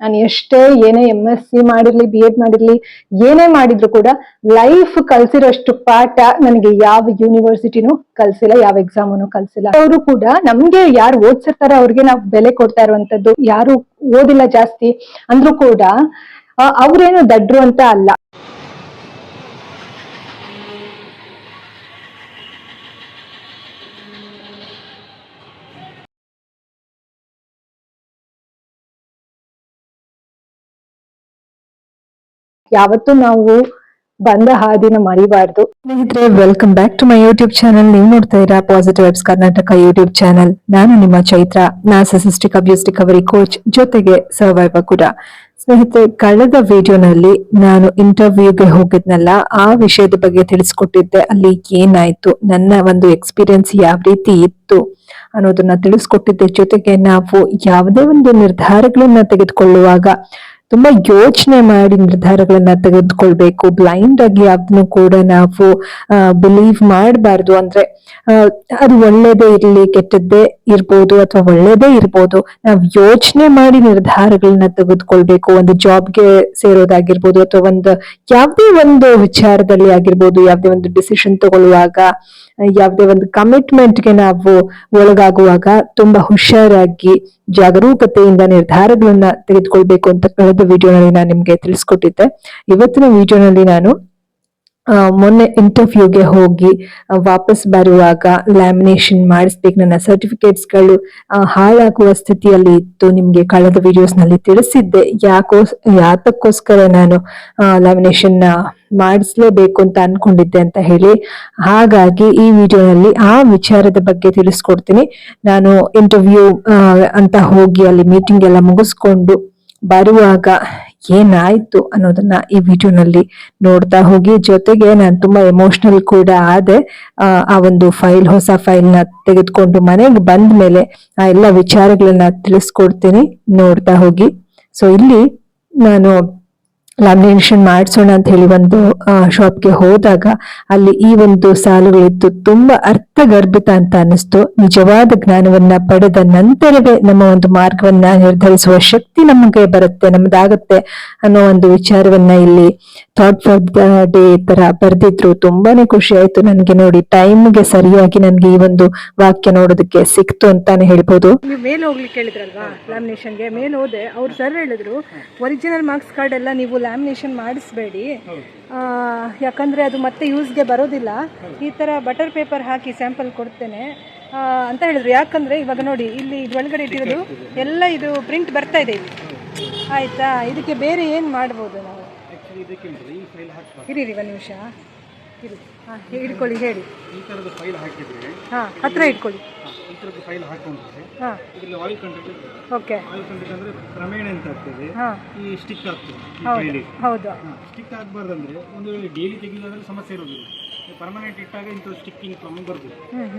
ನಾನು ಎಷ್ಟೇ ಏನೇ ಎಂ ಎಸ್ ಸಿ ಮಾಡಿರ್ಲಿ ಬಿ ಎಡ್ ಮಾಡಿರ್ಲಿ, ಏನೇ ಮಾಡಿದ್ರು ಕೂಡ ಲೈಫ್ ಕಲ್ಸಿರೋಷ್ಟು ಪಾಠ ನನಗೆ ಯಾವ ಯೂನಿವರ್ಸಿಟಿನೂ ಕಲ್ಸಿಲ್ಲ, ಯಾವ ಎಕ್ಸಾಮನು ಕಲ್ಸಿಲ್ಲ. ಅವರು ಕೂಡ ನಮ್ಗೆ ಯಾರು ಓದ್ಸಿರ್ತಾರೆ ಅವ್ರಿಗೆ ನಾವು ಬೆಲೆ ಕೊಡ್ತಾ ಇರುವಂತದ್ದು ಯಾರು ಓದಿಲ್ಲ ಜಾಸ್ತಿ ಅಂದ್ರೂ ಕೂಡ ಅವ್ರೇನು ದಡ್ರು ಅಂತ ಅಲ್ಲ. ಯಾವತ್ತೂ ನಾವು ಬಂದ ಹಾದಿನ ಮರಿಬಾರ್ದು. ಸ್ನೇಹಿತರೆ welcome back to my YouTube channel ನೀವು ನೋಡ್ತಾ ಇರಾ positive vibes Karnataka YouTube channel ನಾನು ನಿಮ್ಮ Chaitra narcissistic abuse recovery coach ಜೊತೆಗೆ ಸರ್ವೈವರ್ ಕೂಡ. ಸ್ನೇಹಿತರೆ, ಕಳೆದ ವಿಡಿಯೋನಲ್ಲಿ ನಾನು ಇಂಟರ್ವ್ಯೂಗೆ ಹೋಗಿದ್ನಲ್ಲ, ಆ ವಿಷಯದ ಬಗ್ಗೆ ತಿಳಿಸ್ಕೊಟ್ಟಿದ್ದೆ. ಅಲ್ಲಿ ಏನಾಯ್ತು? ನನ್ನ ಒಂದು ಎಕ್ಸ್ಪೀರಿಯನ್ಸ್ ಯಾವ ರೀತಿ ಇತ್ತು ಅನ್ನೋದನ್ನ ತಿಳಿಸ್ಕೊಟ್ಟಿದ್ದೆ. ಜೊತೆಗೆ ನಾವು ಯಾವುದೇ ಒಂದು ನಿರ್ಧಾರಗಳನ್ನ ತೆಗೆದುಕೊಳ್ಳುವಾಗ ತುಂಬಾ ಯೋಚನೆ ಮಾಡಿ ನಿರ್ಧಾರಗಳನ್ನ ತೆಗೆದುಕೊಳ್ಬೇಕು. ಬ್ಲೈಂಡ್ ಆಗಿ ಯಾವ್ದನ್ನು ಕೂಡ ನಾವು ಬಿಲೀವ್ ಮಾಡಬಾರ್ದು ಅಂದ್ರೆ ಅದು ಒಳ್ಳೇದೇ ಇರಲಿ, ಕೆಟ್ಟದ್ದೇ ಇರ್ಬೋದು ಅಥವಾ ಒಳ್ಳೇದೇ ಇರ್ಬೋದು. ನಾವು ಯೋಚನೆ ಮಾಡಿ ನಿರ್ಧಾರಗಳನ್ನ ತೆಗೆದುಕೊಳ್ಬೇಕು. ಒಂದು ಜಾಬ್ಗೆ ಸೇರೋದಾಗಿರ್ಬೋದು ಅಥವಾ ಒಂದು, ಯಾವುದೇ ಒಂದು ವಿಚಾರದಲ್ಲಿ ಆಗಿರ್ಬೋದು, ಯಾವುದೇ ಒಂದು ಡಿಸಿಷನ್ ತಗೊಳ್ಳುವಾಗ ಯಾವುದೇ ಒಂದು ಕಮಿಟ್ಮೆಂಟ್ಗೆ ನಾವು ಒಳಗಾಗುವಾಗ ತುಂಬಾ ಹುಷಾರಾಗಿ ಜಾಗರೂಕತೆಯಿಂದ ನಿರ್ಧಾರಗಳನ್ನ ತೆಗೆದುಕೊಳ್ಬೇಕು ಅಂತ ಕಳೆದ ವಿಡಿಯೋನಲ್ಲಿ ನಾನು ನಿಮ್ಗೆ ತಿಳಿಸ್ಕೊಟ್ಟಿದ್ದೆ. ಇವತ್ತಿನ ವಿಡಿಯೋನಲ್ಲಿ ನಾನು ಮೊನ್ನೆ ಇಂಟರ್ವ್ಯೂಗೆ ಹೋಗಿ ವಾಪಸ್ ಬರುವಾಗ ಲ್ಯಾಮಿನೇಷನ್ ಮಾಡಿಸ್ಬೇಕು, ನನ್ನ ಸರ್ಟಿಫಿಕೇಟ್ಸ್ಗಳು ಹಾಳಾಗುವ ಸ್ಥಿತಿಯಲ್ಲಿ ಇತ್ತು ನಿಮಗೆ ಕಳೆದ ವಿಡಿಯೋಸ್ನಲ್ಲಿ ತಿಳಿಸಿದ್ದೆ. ಯಾಕೋ, ಯಾತಕ್ಕೋಸ್ಕರ ನಾನು ಲ್ಯಾಮಿನೇಷನ್ ಮಾಡಿಸ್ಲೇಬೇಕು ಅಂತ ಅನ್ಕೊಂಡಿದ್ದೆ ಅಂತ ಹೇಳಿ. ಹಾಗಾಗಿ ಈ ವಿಡಿಯೋನಲ್ಲಿ ಆ ವಿಚಾರದ ಬಗ್ಗೆ ತಿಳಿಸ್ಕೊಡ್ತೀನಿ. ನಾನು ಇಂಟರ್ವ್ಯೂ ಅಂತ ಹೋಗಿ ಅಲ್ಲಿ ಮೀಟಿಂಗ್ ಎಲ್ಲ ಮುಗಿಸ್ಕೊಂಡು ಬರುವಾಗ ಏನಾಯ್ತು ಅನ್ನೋದನ್ನ ಈ ವಿಡಿಯೋನಲ್ಲಿ ನೋಡ್ತಾ ಹೋಗಿ. ಜೊತೆಗೆ ನಾನು ತುಂಬಾ ಎಮೋಷನಲ್ ಕೂಡ ಆದೆ. ಆ, ಒಂದು ಫೈಲ್ ಹೊಸ ಫೈಲ್ನ ತೆಗೆದುಕೊಂಡು ಮನೆಗೆ ಬಂದ ಮೇಲೆ ಆ ಎಲ್ಲ ವಿಚಾರಗಳನ್ನ ತಿಳಿಸ್ಕೊಡ್ತೀನಿ ನೋಡ್ತಾ ಹೋಗಿ. ಸೊ ಇಲ್ಲಿ ನಾನು ಲ್ಯಾಮಿನೇಷನ್ ಮಾಡಿಸೋಣ ಅಂತ ಹೇಳಿ ಒಂದು ಶಾಪ್ಗೆ ಹೋದಾಗ ಅಲ್ಲಿ ಈ ಒಂದು ಸಾಲುಗಳಿತ್ತು ತುಂಬಾ ಅರ್ಥಗರ್ಭಿತ ಅಂತ ಅನ್ನಿಸ್ತು. ನಿಜವಾದ ಜ್ಞಾನವನ್ನ ಪಡೆದ ನಂತರವೇ ನಮ್ಮ ಒಂದು ಮಾರ್ಗವನ್ನ ನಿರ್ಧರಿಸುವ ಶಕ್ತಿ ನಮಗೆ ಬರುತ್ತೆ, ನಮ್ದಾಗತ್ತೆ ಅನ್ನೋ ಒಂದು ವಿಚಾರವನ್ನ ಇಲ್ಲಿ ಥಾಟ್ ಫಾರ್ ದ ಡೇ ತರ ಬರ್ದಿದ್ರು. ತುಂಬಾನೇ ಖುಷಿ ಆಯ್ತು ನನ್ಗೆ ನೋಡಿ. ಟೈಮ್ಗೆ ಸರಿಯಾಗಿ ನನ್ಗೆ ಈ ಒಂದು ವಾಕ್ಯ ನೋಡೋದಕ್ಕೆ ಸಿಕ್ತು ಅಂತಾನೆ ಹೇಳ್ಬೋದು. ನೀವು ಮೇಲ್ ಹೋಗ್ಲಿಕ್ಕೆ ಹೇಳಿದ್ರಲ್ವಾ ಲ್ಯಾಮಿನೇಷನ್ಗೆ ಮೇಲ್ ಹೋದೆ. ಅವ್ರು ಸರ್ ಹೇಳಿದ್ರು ಒರಿಜಿನಲ್ ಮಾರ್ಕ್ಸ್ ಕಾರ್ಡ್ ಎಲ್ಲ ನೀವು ಲ್ಯಾಮಿನೇಷನ್ ಮಾಡಿಸ್ಬೇಡಿ. ಯಾಕಂದ್ರೆ ಅದು ಮತ್ತೆ ಯೂಸ್ಗೆ ಬರೋದಿಲ್ಲ. ಈ ತರ ಬಟರ್ ಪೇಪರ್ ಹಾಕಿ ಸ್ಯಾಂಪಲ್ ಕೊಡ್ತೇನೆ. ಅಂತ ಹೇಳಿದ್ರು. ಯಾಕಂದ್ರೆ ಇವಾಗ ನೋಡಿ, ಇಲ್ಲಿ ಒಳಗಡೆ ಇಟ್ಟಿರೋದು ಎಲ್ಲ ಇದು ಪ್ರಿಂಟ್ ಬರ್ತಾ ಇದೆ ಆಯ್ತಾ? ಇದಕ್ಕೆ ಬೇರೆ ಏನು ಮಾಡ್ಬೋದು ನಾವು? ಇರಿ ಒಂದು ನಿಮಿಷ. ಇರಿ. ಹಾಂ ಹಿಡ್ಕೊಳ್ಳಿ ಹೇಳಿ. ಈ ಥರದ ಫೈಲ್ ಹಾಕಿದ್ರೆ ಹಾಂ ಹತ್ರ ಇಟ್ಕೊಳ್ಳಿ ಈ ಥರದ ಫೈಲ್ ಹಾಕೊಂಡ್ರೆ ಹಾಂ. ಇದರಲ್ಲಿ oil content okay. Oil content ಅಂದರೆ ಕ್ರಮೇಣ ಅಂತ ಆಗ್ತದೆ? ಹಾಂ. ಈ ಸ್ಟಿಕ್ ಆಗ್ತದೆ ಈ ಹೌದು ಫೈಲಿಗೆ ಹೌದು. ಸ್ಟಿಕ್ ಆಗಬಾರ್ದಂದ್ರೆ ಒಂದು ವೇಳೆ ಡೈಲಿ ತೆಗೆಯೋದಾದ್ರೆ ಸಮಸ್ಯೆ ಇರೋದಿಲ್ಲ. ಪರ್ಮನೆಂಟ್ ಇಟ್ಟಾಗ ಇಂಥ ಸ್ಟಿಕ್ಕಿಂಗ್ ಪ್ರಾಬ್ಲಮ್ ಬರ್ತದೆ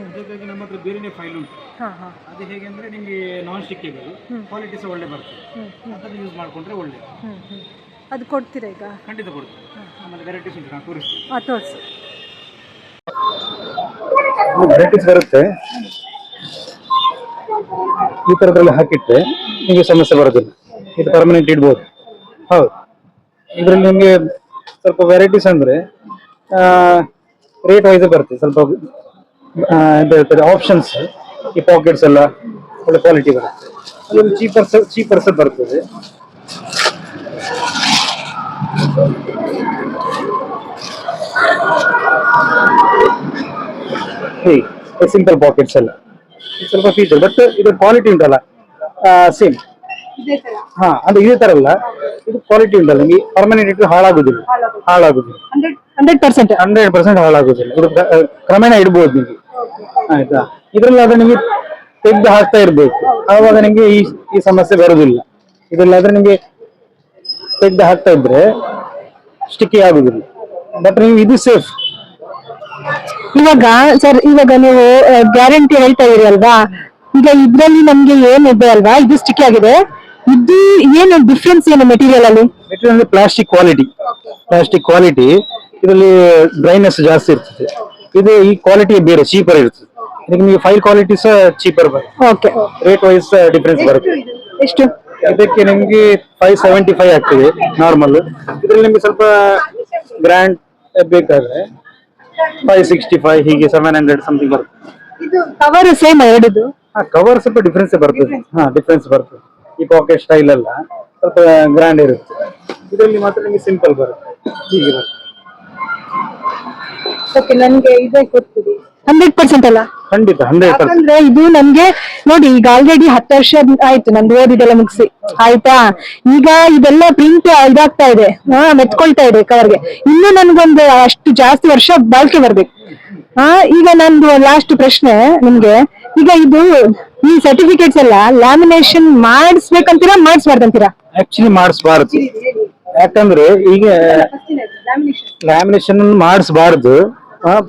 ಅದಕ್ಕಾಗಿ ನಮ್ಮ ಹತ್ರ ಬೇರೆನೇ ಫೈಲ್ ಉಂಟು. ಹಾಂ ಹಾಂ. ಅದು ಹೇಗೆ ಅಂದರೆ ನಿಮಗೆ ನಾನ್ ಸ್ಟಿಕ್ಕೇಬಲ್ ಕ್ವಾಲಿಟಿ ಸಹ ಒಳ್ಳೆ ಬರ್ತದೆ. ಅದನ್ನು ಯೂಸ್ ಮಾಡಿಕೊಂಡ್ರೆ ಒಳ್ಳೆ. ಹ್ಞೂ ಹ್ಞೂ ಅದು ಕೊಡ್ತೀರಾ ಈಗ? ಖಂಡಿತ ಕೊಡ್ತೀನಿ. ಆಮೇಲೆ ವೆರೈಟೀಸ್ ಉಂಟು ನಾನು ತೋರಿಸ್ತೀನಿ. ಹಾಂ ತೋರಿಸಿ. ವೆರೈಟೀಸ್ ಬರುತ್ತೆ. ಈ ಥರದ್ರಲ್ಲಿ ಹಾಕಿಟ್ರೆ ನಿಮಗೆ ಸಮಸ್ಯೆ ಬರೋದಿಲ್ಲ. ಇದು ಪರ್ಮನೆಂಟ್ ಇಡ್ಬೋದು. ಹೌದು. ಇದರಲ್ಲಿ ನಿಮಗೆ ಸ್ವಲ್ಪ ವೆರೈಟೀಸ್ ಅಂದರೆ ರೇಟ್ ವೈಸ್ ಬರುತ್ತೆ. ಸ್ವಲ್ಪ ಆ, ಎಂತ ಹೇಳ್ತಾರೆ ಆಪ್ಷನ್ಸ್ ಈ ಪಾಕೆಟ್ಸ್ ಎಲ್ಲ ಒಳ್ಳೆ ಕ್ವಾಲಿಟಿ ಬರುತ್ತೆ. ಅದೊಂದು ಚೀಪರ್ಸ್ ಚೀಪರ್ಸ್ ಬರ್ತದೆ. ಸಿಂಪಲ್ ಪಾಕೆಟ್ಸ್ ಎಲ್ಲ ಸ್ವಲ್ಪ ಫೀಚರ್ ಬಟ್ ಇದು ಕ್ವಾಲಿಟಿ ಉಂಟಲ್ಲ. ಸೇಮ್ ಹಾ ಅಂದ್ರೆ ಇದೇ ತರ ಅಲ್ಲ. ಇದು ಕ್ವಾಲಿಟಿ ಉಂಟಲ್ಲ. ನಿಮಗೆ ಪರ್ಮನೆಂಟ್ ಇಟ್ಟು ಹಾಳಾಗುದಿಲ್ಲ. ಹಾಳಾಗುದಿಲ್ಲ. ಹಂಡ್ರೆಡ್ ಪರ್ಸೆಂಟ್ ಹಂಡ್ರೆಡ್ ಪರ್ಸೆಂಟ್ ಹಾಳಾಗುದಿಲ್ಲ. ಇದು ಕ್ರಮೇಣ ಇಡ್ಬೋದು ನಿಮಗೆ. ಆಯ್ತಾ? ಇದ್ರಲ್ಲಿ ಆದ್ರೆ ನಿಮಗೆ ತೆಗೆದು ಹಾಕ್ತಾ ಇರ್ಬೇಕು. ಆವಾಗ ನಿಮಗೆ ಈ ಈ ಸಮಸ್ಯೆ ಬರುದಿಲ್ಲ. ಇದ್ರಲ್ಲಿ ಆದ್ರೆ ನಿಮಗೆ ತೆಗೆದು ಹಾಕ್ತಾ ಇದ್ರೆ ಸ್ಟಿಕ್ಕಿ ಆಗುದಿಲ್ಲ. ಬಟ್ ನೀವು ಇದು ಸೇಫ್ ಇವಾಗ ಸರ್ ಇವಾಗ ನೀವು ಗ್ಯಾರಂಟಿ ಹೇಳ್ತಾ ಇದೀರಿ ಅಲ್ವಾ? ಈಗ ಇದ್ರಲ್ಲಿ ನಮ್ಗೆ ಇದೆ ಅಲ್ವಾ? ಇದು ಸ್ಟಿಕ್ ಆಗಿದೆ. ಇದು ಏನು ಡಿಫ್ರೆನ್ಸ್ ಏನು ಮೆಟೀರಿಯಲ್ ಅಲ್ಲಿ? ಮೆಟೀರಿಯಲ್ ಅಂದ್ರೆ ಪ್ಲಾಸ್ಟಿಕ್ ಕ್ವಾಲಿಟಿ ಪ್ಲಾಸ್ಟಿಕ್ ಕ್ವಾಲಿಟಿ ಇದರಲ್ಲಿ ಡ್ರೈನೆಸ್ ಜಾಸ್ತಿ ಇರ್ತದೆ. ಇದು ಈ ಕ್ವಾಲಿಟಿ ಬೇರೆ ಚೀಪರ್ ಇರ್ತದೆ. ನಿಮಗೆ ಫೈಲ್ ಕ್ವಾಲಿಟಿ ಸಹ ಚೀಪರ್ ಬರುತ್ತೆ. ಓಕೆ ರೇಟ್ ವೈಸ್ ಡಿಫ್ರೆನ್ಸ್ ಬರುತ್ತೆ. ಎಷ್ಟು? ಇದಕ್ಕೆ ನಿಮ್ಗೆ ಫೈವ್ ಸೆವೆಂಟಿ ಫೈವ್ ಆಗ್ತದೆ ನಾರ್ಮಲ್ ಇದ್ರಲ್ಲಿ ನಿಮ್ಗೆ ಸ್ವಲ್ಪ ಗ್ರ್ಯಾಂಡ್ ಬೇಕಾದ್ರೆ ಫೈವ್ ಸಿಕ್ಸ್ಟಿ ಫೈವ್ ಹೀಗೆ ಸೆವೆನ್ ಹಂಡ್ರೆಡ್ ಸಮಥಿಂಗ್ ಬರುತ್ತೆ. ಇದು ಕವರ್ ಸೇಮ್ ಎರಡು ಹಾ ಕವರ್ ಸ್ವಲ್ಪ ಡಿಫ್ರೆನ್ಸ್ ಬರ್ತದೆ. ಹಾ ಡಿಫ್ರೆನ್ಸ್ ಬರ್ತದೆ. ಈ ಪಾಕೆಟ್ ಸ್ಟೈಲ್ ಎಲ್ಲ ಸ್ವಲ್ಪ ಗ್ರ್ಯಾಂಡ್ ಇರುತ್ತೆ. ಇದರಲ್ಲಿ ಮಾತ್ರ ನಿಮಗೆ ಸಿಂಪಲ್ ಬರುತ್ತೆ. ಹೀಗೆ ಬರುತ್ತೆ ಓಕೆ ನನ್ಗೆ ಇದೇ ಕೊಡ್ತೀರಿ. ಹಂಡ್ರೆಡ್ ಪರ್ಸೆಂಟ್ ಅಲ್ಲ? ಖಂಡಿತ ಹಂಡ್ರೆಡ್ ಪರ್ಸೆಂಟ್. ಯಾಕಂದ್ರೆ ಇದು ನಮ್ಗೆ ನೋಡಿ ಈಗ ಆಲ್ರೆಡಿ ಹತ್ತು ವರ್ಷ ಆಯ್ತು ನಂದು ಓದಿದೆಲ್ಲ ಮುಗಿಸಿ. ಆಯ್ತಾ? ಈಗ ಇದೆಲ್ಲ ಪ್ರಿಂಟ್ ಇದಾಗ್ತಾ ಇದೆ. ಹಾ ಮೆತ್ಕೊಳ್ತಾ ಇದೆ ಕವರ್ಗೆ ಇನ್ನು ನನ್ಗೊಂದು ಅಷ್ಟು ಜಾಸ್ತಿ ವರ್ಷ ಬಾಳ್ಕೆ ಬರ್ಬೇಕು. ಹಾ ಈಗ ನಂದು ಲಾಸ್ಟ್ ಪ್ರಶ್ನೆ ನಿಮ್ಗೆ. ಈಗ ಇದು ಈ ಸರ್ಟಿಫಿಕೇಟ್ಸ್ ಎಲ್ಲ ಲ್ಯಾಮಿನೇಷನ್ ಮಾಡಿಸ್ಬೇಕಂತೀರಾ ಮಾಡಿಸ್ಬಾರ್ದಂತೀರಾ? ಆಕ್ಚುಲಿ ಮಾಡಿಸ್ಬಾರ್ದು. ಯಾಕಂದ್ರೆ ಈಗ ಲ್ಯಾಮಿನೇಷನ್ ಮಾಡಿಸಬಾರ್ದು.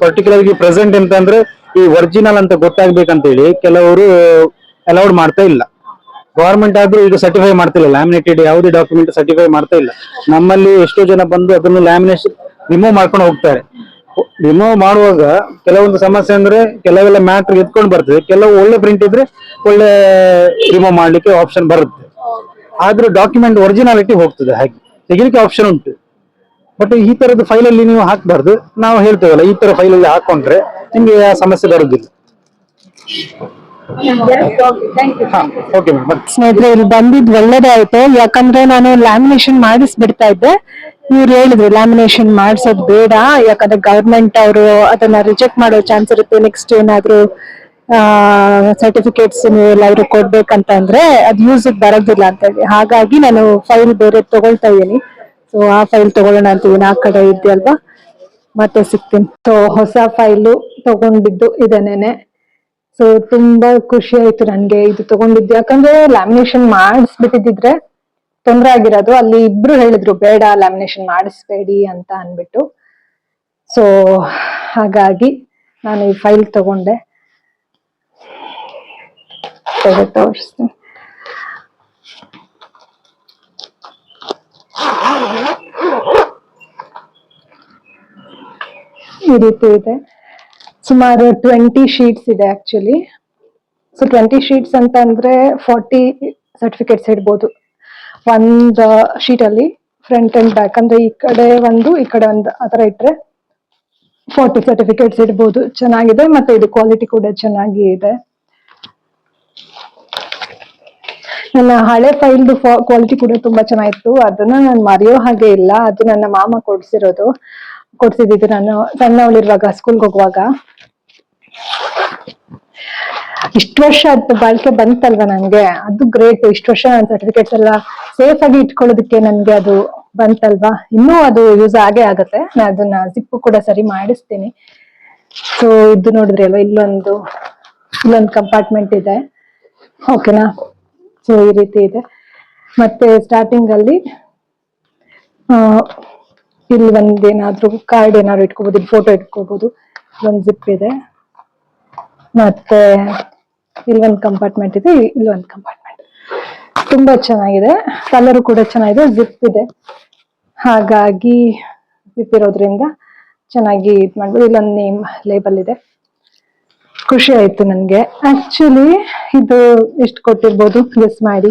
ಪರ್ಟಿಕ್ಯುಲರ್ ಪ್ರೆಸೆಂಟ್ ಅಂತಂದ್ರೆ ಈ ಒರಿಜಿನಲ್ ಅಂತ ಗೊತ್ತಾಗ್ಬೇಕಂತ ಹೇಳಿ ಕೆಲವರು ಅಲೌಡ್ ಮಾಡ್ತಾ ಇಲ್ಲ. ಗವರ್ಮೆಂಟ್ ಆದ್ರೂ ಈಗ ಸರ್ಟಿಫೈ ಮಾಡ್ತಿಲ್ಲ ಲ್ಯಾಮಿನೇಟೆಡ್ ಯಾವುದೇ ಡಾಕ್ಯುಮೆಂಟ್ ಸರ್ಟಿಫೈ ಮಾಡ್ತಾ ಇಲ್ಲ. ನಮ್ಮಲ್ಲಿ ಎಷ್ಟೋ ಜನ ಬಂದು ಅದನ್ನು ಲ್ಯಾಮಿನೇಷನ್ ರಿಮೂವ್ ಮಾಡ್ಕೊಂಡು ಹೋಗ್ತಾರೆ. ರಿಮೂವ್ ಮಾಡುವಾಗ ಕೆಲವೊಂದು ಸಮಸ್ಯೆ ಅಂದ್ರೆ ಕೆಲವೆಲ್ಲ ಮ್ಯಾಟ್ರ್ ಎತ್ಕೊಂಡು ಬರ್ತದೆ. ಕೆಲವು ಒಳ್ಳೆ ಪ್ರಿಂಟ್ ಇದ್ರೆ ಒಳ್ಳೆ ರಿಮೂವ್ ಮಾಡ್ಲಿಕ್ಕೆ ಆಪ್ಷನ್ ಬರುತ್ತೆ. ಆದ್ರೂ ಡಾಕ್ಯುಮೆಂಟ್ ಒರಿಜಿನಾಲಿಟಿ ಹೋಗ್ತದೆ ಹಾಗೆ. ತೆಗಿಲಿಕ್ಕೆ ಆಪ್ಷನ್ ಉಂಟು. ಬಟ್ ಈ ತರದ ಫೈಲ್ ಅಲ್ಲಿ ನೀವು ಹಾಕ್ಬಾರ್ದು. ನಾವು ಹೇಳ್ತೇವಲ್ಲ, ಈ ತರ ಫೈಲ್ ಅಲ್ಲಿ ಹಾಕೊಂಡ್ರೆ ನಿಮ್ಗೆ ಸಮಸ್ಯೆ ಬರುದಿಲ್ಲ. ಸ್ನೇಹಿತರೆ, ಇಲ್ಲಿ ಬಂದಿದ್ ಒಳ್ಳೇದಾಯ್ತು. ಯಾಕಂದ್ರೆ ನಾನು ಲ್ಯಾಮಿನೇಷನ್ ಮಾಡಿಸ್ಬಿಡ್ತಾ ಇದ್ದೆ. ಇವ್ರು ಹೇಳಿದ್ರು ಲ್ಯಾಮಿನೇಷನ್ ಮಾಡಿಸೋದ್ ಬೇಡ. ಯಾಕಂದ್ರೆ ಗವರ್ಮೆಂಟ್ ಅವರು ಅದನ್ನ ರಿಜೆಕ್ಟ್ ಮಾಡೋ ಚಾನ್ಸ್ ಇರುತ್ತೆ. ನೆಕ್ಸ್ಟ್ ಏನಾದ್ರು ಸರ್ಟಿಫಿಕೇಟ್ಸ್ ನೀವು ಎಲ್ಲಾದ್ರೂ ಕೊಡ್ಬೇಕಂತಂದ್ರೆ ಅದು ಯೂಸ್ ಬರೋದಿಲ್ಲ ಅಂತ ಹೇಳಿ. ಹಾಗಾಗಿ ನಾನು ಫೈಲ್ ಬೇರೆ ತಗೊಳ್ತಾ ಇದೀನಿ ಸೊ ಆ ಫೈಲ್ ತಗೊಳ್ಳೋಣ ಅಂತಿದ್ದೀನಿ ಆ ಕಡೆ ಇದೆಯಲ್ವಾ? ಮತ್ತೆ ಸಿಗ್ತೀನಿ. ಸೊ ಹೊಸ ಫೈಲು ತಗೊಂಡಿದ್ದು ಇದನ್ನೇನೆ. ಸೊ ತುಂಬಾ ಖುಷಿ ಆಯ್ತು ನನ್ಗೆ ಇದು ತಗೊಂಡಿದ್ದು. ಯಾಕಂದ್ರೆ ಲ್ಯಾಮಿನೇಷನ್ ಮಾಡಿಸ್ಬಿಟ್ಟಿದ್ರೆ ತೊಂದರೆ ಆಗಿರೋದು. ಅಲ್ಲಿ ಇಬ್ರು ಹೇಳಿದ್ರು, ಬೇಡ ಲ್ಯಾಮಿನೇಷನ್ ಮಾಡಿಸ್ಬೇಡಿ ಅಂತ ಅನ್ಬಿಟ್ಟು ಸೊ ಹಾಗಾಗಿ ನಾನು ಈ ಫೈಲ್ ತಗೊಂಡೆ. ತೋರಿಸ್ತೀನಿ. ಈ ರೀತಿ ಇದೆ ಸುಮಾರು ಟ್ವೆಂಟಿ ಶೀಟ್ಸ್ ಇದೆ ಆಕ್ಚುಲಿ ಸೊ ಟ್ವೆಂಟಿ ಶೀಟ್ಸ್ ಅಂತ ಅಂದ್ರೆ ಫಾರ್ಟಿ ಸರ್ಟಿಫಿಕೇಟ್ಸ್ ಇಡ್ಬೋದು. ಒಂದ್ ಶೀಟ್ ಅಲ್ಲಿ ಫ್ರಂಟ್ ಅಂಡ್ ಬ್ಯಾಕ್ ಅಂದ್ರೆ ಈ ಕಡೆ ಒಂದು, ಈ ಕಡೆ ಒಂದು ಆತರ ಇಟ್ರೆ ಫಾರ್ಟಿ ಸರ್ಟಿಫಿಕೇಟ್ಸ್ ಇಡ್ಬೋದು. ಚೆನ್ನಾಗಿದೆ ಮತ್ತೆ ಇದು ಕ್ವಾಲಿಟಿ ಕೂಡ ಚೆನ್ನಾಗಿ ಇದೆ. ನನ್ನ ಹಳೆ ಫೈಲ್ದು ಕ್ವಾಲಿಟಿ ಕೂಡ ತುಂಬಾ ಚೆನ್ನಾಗಿತ್ತು. ಅದನ್ನ ನಾನು ಮರೆಯೋ ಹಾಗೆ ಇಲ್ಲ. ಅದು ನನ್ನ ಮಾಮ ಕೊಡ್ಸಿರೋದು. ಕೊಡ್ಸಿದ್ದು ನಾನು. ಸಣ್ಣವಳಿರುವಾಗ ಸ್ಕೂಲ್ಗೆ ಹೋಗುವಾಗ. ಇಷ್ಟು ವರ್ಷ ಅದು ಬಾಳಿಕೆ ಬಂತಲ್ವಾ ನನ್ಗೆ? ಅದು ಗ್ರೇಟ್ ಇಷ್ಟು ವರ್ಷ ನನ್ನ ಸರ್ಟಿಫಿಕೇಟ್ಸ್ ಎಲ್ಲ ಸೇಫ್ ಆಗಿ ಇಟ್ಕೊಳ್ಳೋದಕ್ಕೆ ನನ್ಗೆ ಅದು ಬಂತಲ್ವಾ? ಇನ್ನೂ ಅದು ಯೂಸ್ ಆಗೇ ಆಗತ್ತೆ. ನಾನು ಅದನ್ನ ಜಿಪ್ಪು ಕೂಡ ಸರಿ ಮಾಡಿಸ್ತೀನಿ. ಸೊ ಇದು ನೋಡಿದ್ರಿ ಅಲ್ವಾ, ಇಲ್ಲೊಂದು ಇಲ್ಲೊಂದು ಕಂಪಾರ್ಟ್ಮೆಂಟ್ ಇದೆ. ಓಕೆನಾ ಸೊ ಈ ರೀತಿ ಇದೆ. ಮತ್ತೆ ಸ್ಟಾರ್ಟಿಂಗ್ ಅಲ್ಲಿ ಇಲ್ಲಿ ಒಂದ್ ಏನಾದ್ರು ಕಾರ್ಡ್ ಏನಾದ್ರು ಇಟ್ಕೋಬಹುದು ಇಲ್ಲಿ ಫೋಟೋ ಇಟ್ಕೋಬಹುದು ಒಂದ್ ಜಿಪ್ ಇದೆ. ಮತ್ತೆ ಇಲ್ಲಿ ಒಂದು ಕಂಪಾರ್ಟ್ಮೆಂಟ್ ಇದೆ, ಇಲ್ಲಿ ಒಂದು ಕಂಪಾರ್ಟ್ಮೆಂಟ್ ತುಂಬಾ ಚೆನ್ನಾಗಿದೆ. ಕಲರ್ ಕೂಡ ಚೆನ್ನಾಗಿದೆ ಜಿಪ್ ಇದೆ. ಹಾಗಾಗಿ ಜಿಪ್ ಇರೋದ್ರಿಂದ ಚೆನ್ನಾಗಿ ಇದ್ ಮಾಡ್ಬೋದು. ಇಲ್ಲೊಂದ್ ನೇಮ್ ಲೇಬಲ್ ಇದೆ. ಖುಷಿ ಆಯ್ತು ನನ್ಗೆ. ಆಕ್ಚುಲಿ ಇದು ಎಷ್ಟು ಕೊಟ್ಟಿರ್ಬೋದು? ಗೆಸ್ ಮಾಡಿ.